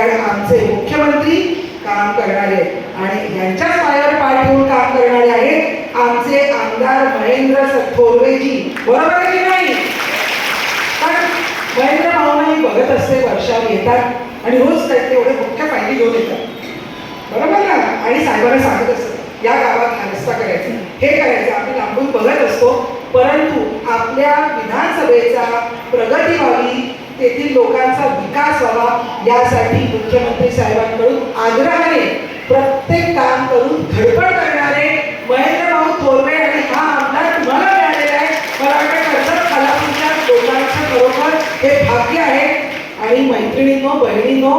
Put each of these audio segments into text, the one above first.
कारण आमचे मुख्यमंत्री काम करणारे आणि यांच्याच पायावर पाय ठेवून काम करणारे आहेत आमचे आमदार महेंद्र स- बरोबर आहे की नाही? पण महेंद्र भावनाही बघत असते वर्षावर येतात आणि रोज त्याचे एवढे मुख्य फायदे घेऊन येतात. बरोबर ना? आणि साहेबांना सांगत असत या गावात हा रस्ता करायचा. हे करायचं आम्ही लांबून बघत असतो परंतु आपल्या विधानसभेचा प्रगती व्हावी तेथील लोकांचा विकास व्हावा यासाठी मुख्यमंत्री साहेबांकडून आग्रहाने प्रत्येक काम करून धडपड करणारे महेंद्र भाऊ थोरवे आणि हा आमदार तुम्हाला मिळालेला आहे. मला वाटतं कर्जत खालापूरच्या लोकांचं बरोबर हे भाग्य आहे. आणि मैत्रिणींनो बहिणींनो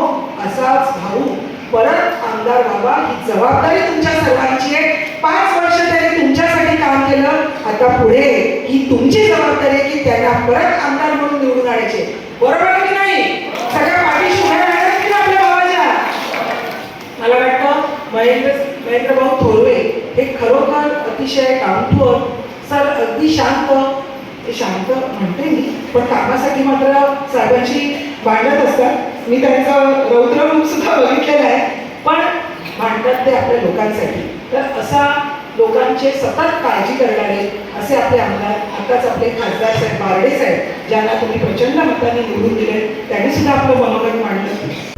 असाच भाऊ परत आमदार व्हावा ही जबाबदारी तुमच्या सर्वांची आहे. पाच वर्ष त्यांनी तुमच्यासाठी काम केलं. आता पुढे ही तुमची जबाबदारी आहे की त्यांना परत आमदार म्हणून निवडून आणायचे. बरोबर आहे की नाही? सगळ्या पाठीशी उभ्या राहणार की आपल्या भावाच्या? मला वाटतं महेंद्र महेंद्र भाऊ थोरवे हे खरोखर अतिशय कामठोर सर अगदी शांत. ते शांत म्हणते मी पण कामासाठी मात्र साहेबांशी भांडत असतात. मी त्यांचं रौद्र सुद्धा बघितलेलं आहे. पण भांडतात ते आपल्या लोकांसाठी. तर असा लोकांचे सतत काळजी करणारे असे आपले आमदार आताच आपले खासदार साहेब बारडे साहेब ज्यांना तुम्ही प्रचंड मताने निवडून दिले त्यांनी सुद्धा आपलं मनोगत मांडलं.